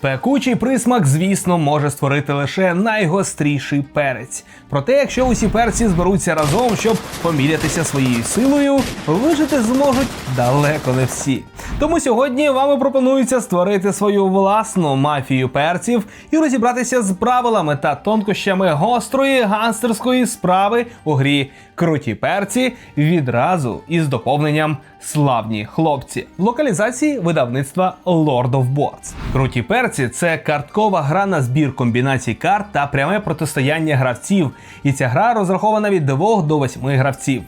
Пекучий присмак, звісно, може створити лише найгостріший перець. Проте, якщо усі перці зберуться разом, щоб помірятися своєю силою, вижити зможуть далеко не всі. Тому сьогодні вами пропонується створити свою власну мафію перців і розібратися з правилами та тонкощами гострої ганстерської справи у грі Круті перці відразу із доповненням Славні хлопці в локалізації видавництва Lord of Boards. Круті перці це карткова гра на збір комбінацій карт та пряме протистояння гравців. І ця гра розрахована від 2 до 8 гравців.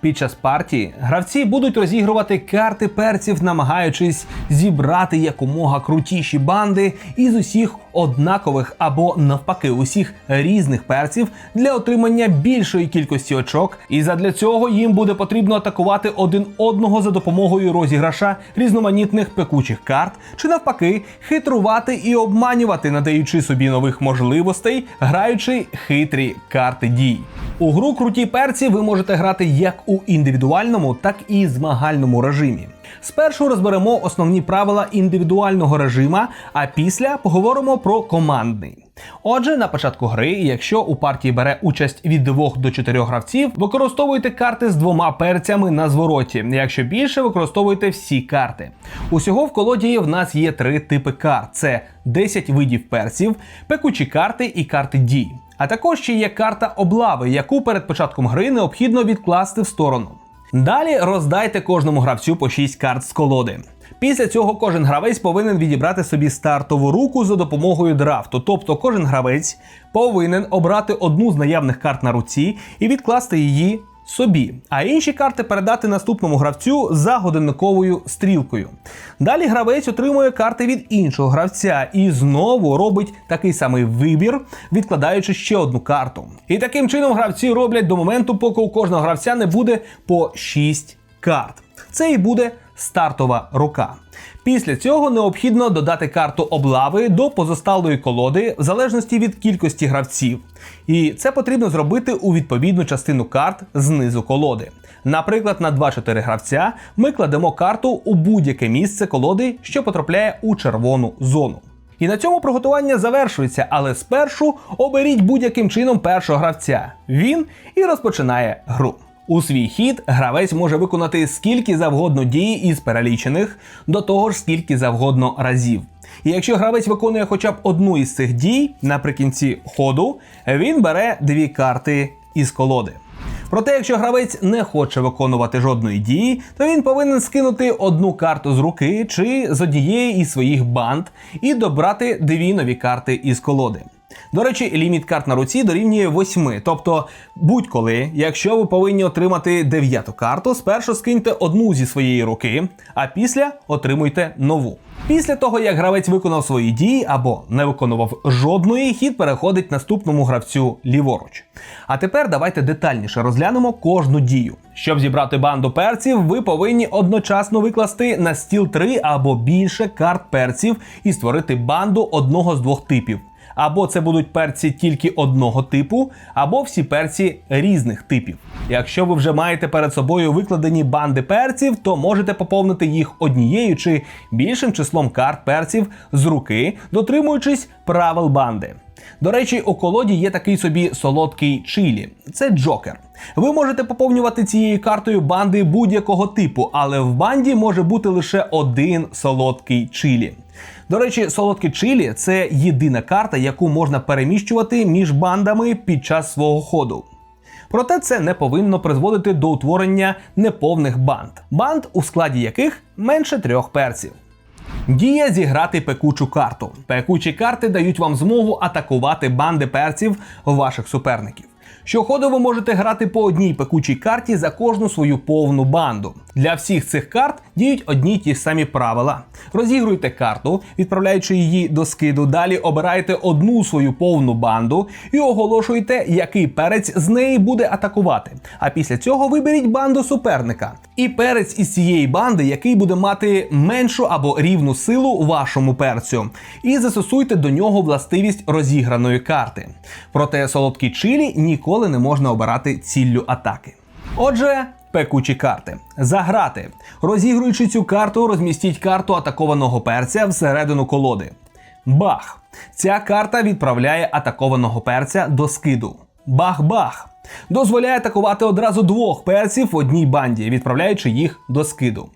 Під час партії гравці будуть розігрувати карти перців, намагаючись зібрати якомога крутіші банди із усіх однакових або навпаки усіх різних перців для отримання більшої кількості очок. І задля цього їм буде потрібно атакувати один одного за допомогою розіграша різноманітних пекучих карт, чи навпаки хитрувати і обманювати, надаючи собі нових можливостей, граючи хитрі карти дій. У гру круті перці ви можете грати як у індивідуальному, так і змагальному режимі. Спершу розберемо основні правила індивідуального режима, а після поговоримо про командний. Отже, на початку гри, якщо у партії бере участь від 2 до 4 гравців, використовуйте карти з двома перцями на звороті. Якщо більше, використовуйте всі карти. Усього в колоді в нас є три типи карт: це 10 видів перців, пекучі карти і карти дій. А також ще є карта облави, яку перед початком гри необхідно відкласти в сторону. Далі роздайте кожному гравцю по 6 карт з колоди. Після цього кожен гравець повинен відібрати собі стартову руку за допомогою драфту. Тобто кожен гравець повинен обрати одну з наявних карт на руці і відкласти її собі, а інші карти передати наступному гравцю за годинниковою стрілкою. Далі гравець отримує карти від іншого гравця і знову робить такий самий вибір, відкладаючи ще одну карту. І таким чином гравці роблять до моменту, поки у кожного гравця не буде по 6 карт. Це і буде стартова рука. Після цього необхідно додати карту облави до позосталої колоди в залежності від кількості гравців. І це потрібно зробити у відповідну частину карт знизу колоди. Наприклад, на 2-4 гравця ми кладемо карту у будь-яке місце колоди, що потрапляє у червону зону. І на цьому приготування завершується, але спершу оберіть будь-яким чином першого гравця. Він і розпочинає гру. У свій хід гравець може виконати скільки завгодно дій із перелічених, до того ж скільки завгодно разів. І якщо гравець виконує хоча б одну із цих дій наприкінці ходу, він бере дві карти із колоди. Проте, якщо гравець не хоче виконувати жодної дії, то він повинен скинути одну карту з руки чи з однієї із своїх банд і добрати дві нові карти із колоди. До речі, ліміт карт на руці дорівнює 8. Тобто, будь-коли, якщо ви повинні отримати дев'яту карту, спершу скиньте одну зі своєї руки, а після отримуйте нову. Після того, як гравець виконав свої дії або не виконував жодної, хід переходить наступному гравцю ліворуч. А тепер давайте детальніше розглянемо кожну дію. Щоб зібрати банду перців, ви повинні одночасно викласти на стіл 3 або більше карт перців і створити банду одного з двох типів. Або це будуть перці тільки одного типу, або всі перці різних типів. Якщо ви вже маєте перед собою викладені банди перців, то можете поповнити їх однією чи більшим числом карт перців з руки, дотримуючись правил банди. До речі, у колоді є такий собі солодкий чилі. Це Джокер. Ви можете поповнювати цією картою банди будь-якого типу, але в банді може бути лише один солодкий чилі. До речі, солодкі чилі це єдина карта, яку можна переміщувати між бандами під час свого ходу. Проте це не повинно призводити до утворення неповних банд, банд, у складі яких менше трьох перців. Дія зіграти пекучу карту. Пекучі карти дають вам змогу атакувати банди перців ваших суперників. Щоходу ви можете грати по одній пекучій карті за кожну свою повну банду. Для всіх цих карт діють одні й ті самі правила. Розігруйте карту, відправляючи її до скиду. Далі обираєте одну свою повну банду і оголошуєте, який перець з неї буде атакувати. А після цього виберіть банду суперника. І перець із цієї банди, який буде мати меншу або рівну силу вашому перцю. І застосуйте до нього властивість розіграної карти. Проте солодкі чилі ніколи не можна обирати ціллю атаки. Отже, пекучі карти. Заграти. Розігруючи цю карту, розмістіть карту атакованого перця всередину колоди. Бах. Ця карта відправляє атакованого перця до скиду. Бах-бах. Дозволяє атакувати одразу двох перців в одній банді, відправляючи їх до скиду.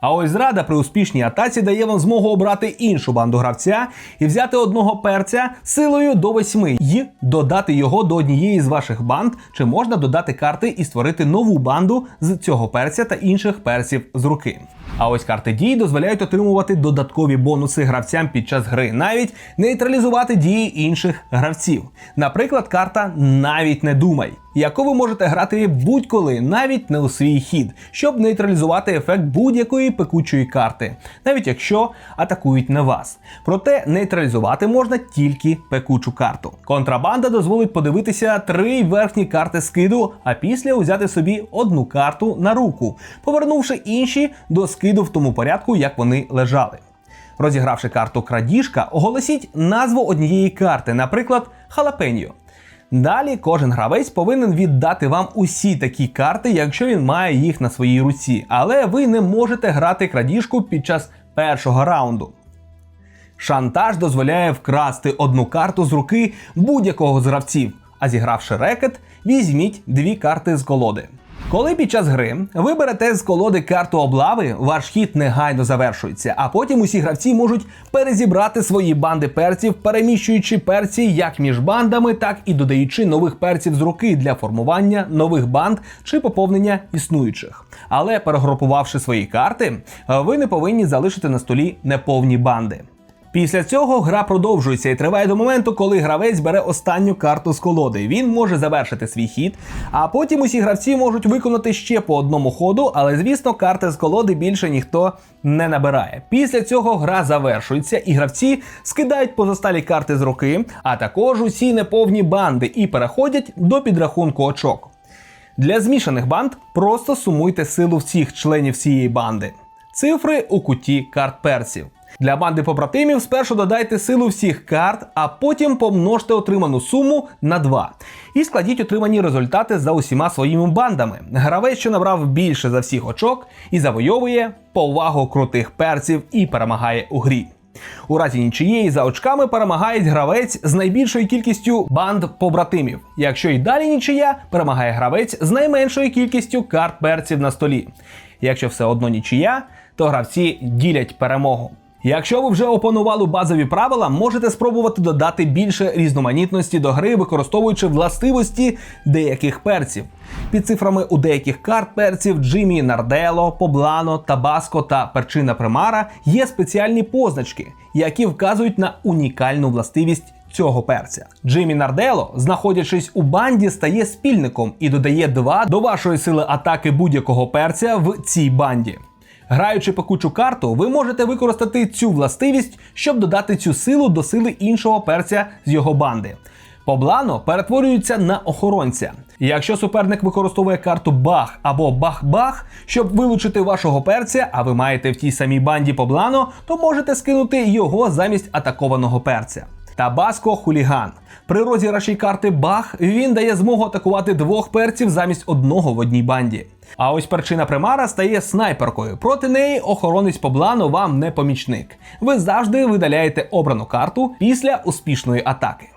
А ось зрада при успішній атаці дає вам змогу обрати іншу банду гравця і взяти одного перця силою до восьми і додати його до однієї з ваших банд, чи можна додати карти і створити нову банду з цього перця та інших перців з руки. А ось карти дій дозволяють отримувати додаткові бонуси гравцям під час гри, навіть нейтралізувати дії інших гравців. Наприклад, карта Навіть не думай, яку ви можете грати будь-коли, навіть не у свій хід, щоб нейтралізувати ефект будь-якої пекучої карти, навіть якщо атакують не вас. Проте нейтралізувати можна тільки пекучу карту. Контрабанда дозволить подивитися три верхні карти скиду, а після узяти собі одну карту на руку, повернувши інші до скиду в тому порядку, як вони лежали. Розігравши карту крадіжка, оголосіть назву однієї карти, наприклад, халапеньо. Далі кожен гравець повинен віддати вам усі такі карти, якщо він має їх на своїй руці, але ви не можете грати крадіжку під час першого раунду. Шантаж дозволяє вкрасти одну карту з руки будь-якого з гравців, а зігравши рекет, візьміть дві карти з колоди. Коли під час гри ви берете з колоди карту облави, ваш хід негайно завершується, а потім усі гравці можуть перезібрати свої банди перців, переміщуючи перці як між бандами, так і додаючи нових перців з руки для формування нових банд чи поповнення існуючих. Але перегрупувавши свої карти, ви не повинні залишити на столі неповні банди. Після цього гра продовжується і триває до моменту, коли гравець бере останню карту з колоди. Він може завершити свій хід, а потім усі гравці можуть виконати ще по одному ходу, але звісно, карти з колоди більше ніхто не набирає. Після цього гра завершується, і гравці скидають позосталі карти з руки, а також усі неповні банди і переходять до підрахунку очок. Для змішаних банд просто сумуйте силу всіх членів цієї банди. Цифри у куті карт перців. Для банди побратимів спершу додайте силу всіх карт, а потім помножте отриману суму на 2. І складіть отримані результати за усіма своїми бандами. Гравець, що набрав більше за всіх очок, і завойовує повагу крутих перців і перемагає у грі. У разі нічиєї за очками перемагає гравець з найбільшою кількістю банд побратимів. Якщо й далі нічия, перемагає гравець з найменшою кількістю карт перців на столі. Якщо все одно нічия, то гравці ділять перемогу. Якщо ви вже опанували базові правила, можете спробувати додати більше різноманітності до гри, використовуючи властивості деяких перців. Під цифрами у деяких карт перців Джиммі Нардело, Поблано, Табаско та Перчина Примара є спеціальні позначки, які вказують на унікальну властивість. Цього перця Джиммі Нардело, знаходячись у банді, стає спільником і додає 2 до вашої сили атаки будь-якого перця в цій банді. Граючи пекучу карту, ви можете використати цю властивість, щоб додати цю силу до сили іншого перця з його банди. Поблано перетворюється на охоронця. Якщо суперник використовує карту Бах або Бах-Бах, щоб вилучити вашого перця, а ви маєте в тій самій банді Поблано, то можете скинути його замість атакованого перця. Табаско хуліган. При розіграші карти Бах він дає змогу атакувати двох перців замість одного в одній банді. А ось перчина примара стає снайперкою. Проти неї охоронець Поблану вам не помічник. Ви завжди видаляєте обрану карту після успішної атаки.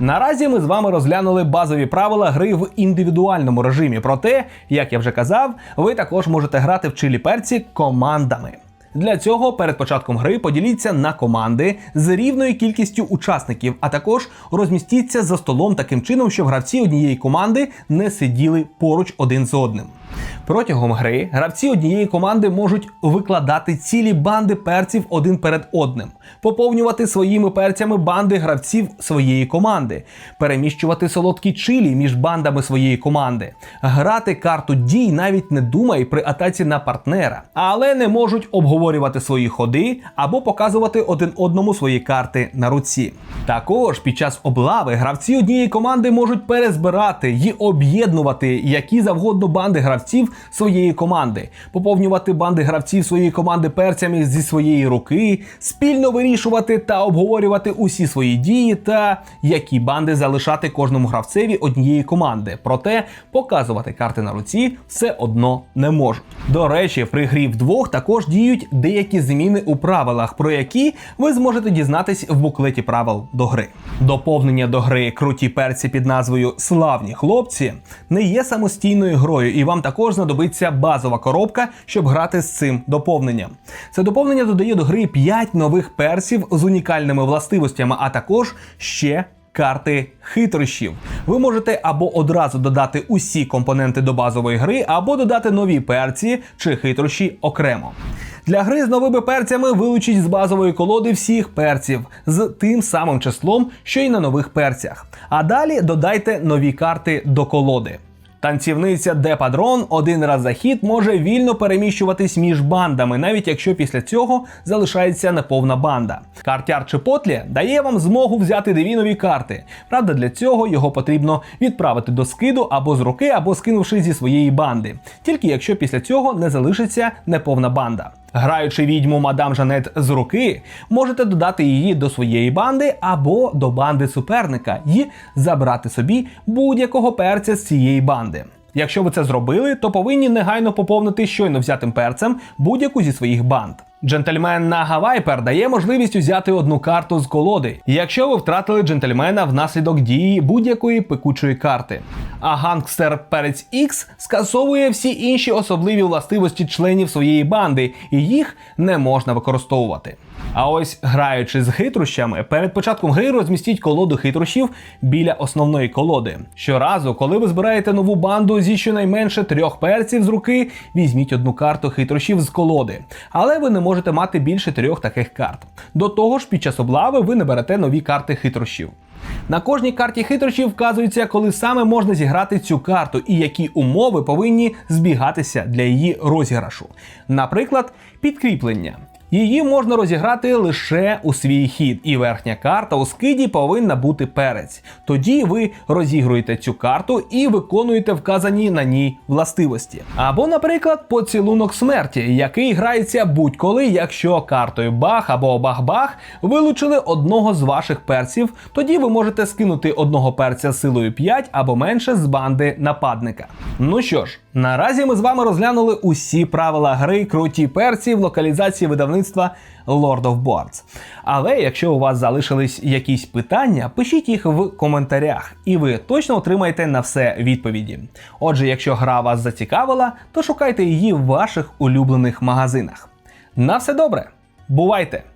Наразі ми з вами розглянули базові правила гри в індивідуальному режимі. Проте, як я вже казав, ви також можете грати в чилі перці командами. Для цього перед початком гри поділіться на команди з рівною кількістю учасників, а також розмістіться за столом таким чином, щоб гравці однієї команди не сиділи поруч один з одним. Протягом гри гравці однієї команди можуть викладати цілі банди перців один перед одним, поповнювати своїми перцями банди гравців своєї команди, переміщувати солодкі чилі між бандами своєї команди, грати карту дій навіть не думай при атаці на партнера, але не можуть обговорювати свої ходи або показувати один одному свої карти на руці. Також під час облави гравці однієї команди можуть перезбирати і об'єднувати які завгодно банди гравців гравців своєї команди, поповнювати банди гравців своєї команди перцями зі своєї руки, спільно вирішувати та обговорювати усі свої дії та які банди залишати кожному гравцеві однієї команди. Проте показувати карти на руці все одно не можуть. До речі, при грі вдвох також діють деякі зміни у правилах, про які ви зможете дізнатись в буклеті правил до гри. Доповнення до гри круті перці під назвою Славні хлопці не є самостійною грою, і вам також знадобиться базова коробка, щоб грати з цим доповненням. Це доповнення додає до гри 5 нових персів з унікальними властивостями, а також ще карти хитрощів. Ви можете або одразу додати усі компоненти до базової гри, або додати нові перці чи хитрощі окремо. Для гри з новими перцями вилучіть з базової колоди всіх перців з тим самим числом, що й на нових перцях. А далі додайте нові карти до колоди. Танцівниця Де Падрон один раз за хід може вільно переміщуватись між бандами, навіть якщо після цього залишається неповна банда. Картяр Чепотлі дає вам змогу взяти девінові карти. Правда, для цього його потрібно відправити до скиду або з руки, або скинувши зі своєї банди, тільки якщо після цього не залишиться неповна банда. Граючи відьму мадам Жанет з руки, можете додати її до своєї банди або до банди суперника і забрати собі будь-якого перця з цієї банди. Якщо ви це зробили, то повинні негайно поповнити щойно взятим перцем будь-яку зі своїх банд. Джентльмен Нага Вайпер дає можливість взяти одну карту з колоди, якщо ви втратили джентльмена внаслідок дії будь-якої пекучої карти. А гангстер Перець Ікс скасовує всі інші особливі властивості членів своєї банди, і їх не можна використовувати. А ось граючи з хитрощами, перед початком гри розмістіть колоду хитрощів біля основної колоди. Щоразу, коли ви збираєте нову банду зі щонайменше трьох перців з руки, візьміть одну карту хитрощів з колоди. Але ви не можете мати більше трьох таких карт. До того ж, під час облави ви не берете нові карти хитрощів. На кожній карті хитрощів вказується, коли саме можна зіграти цю карту і які умови повинні збігатися для її розіграшу. Наприклад, підкріплення. Її можна розіграти лише у свій хід, і верхня карта у скиді повинна бути перець. Тоді ви розігруєте цю карту і виконуєте вказані на ній властивості. Або, наприклад, поцілунок смерті, який грається будь-коли, якщо картою бах або бах-бах вилучили одного з ваших перців, тоді ви можете скинути одного перця силою 5 або менше з банди нападника. Ну що ж, наразі ми з вами розглянули усі правила гри круті перці в локалізації видавництва Lord of Boards. Але якщо у вас залишились якісь питання, пишіть їх в коментарях, і ви точно отримаєте на все відповіді. Отже, якщо гра вас зацікавила, то шукайте її в ваших улюблених магазинах. На все добре, бувайте!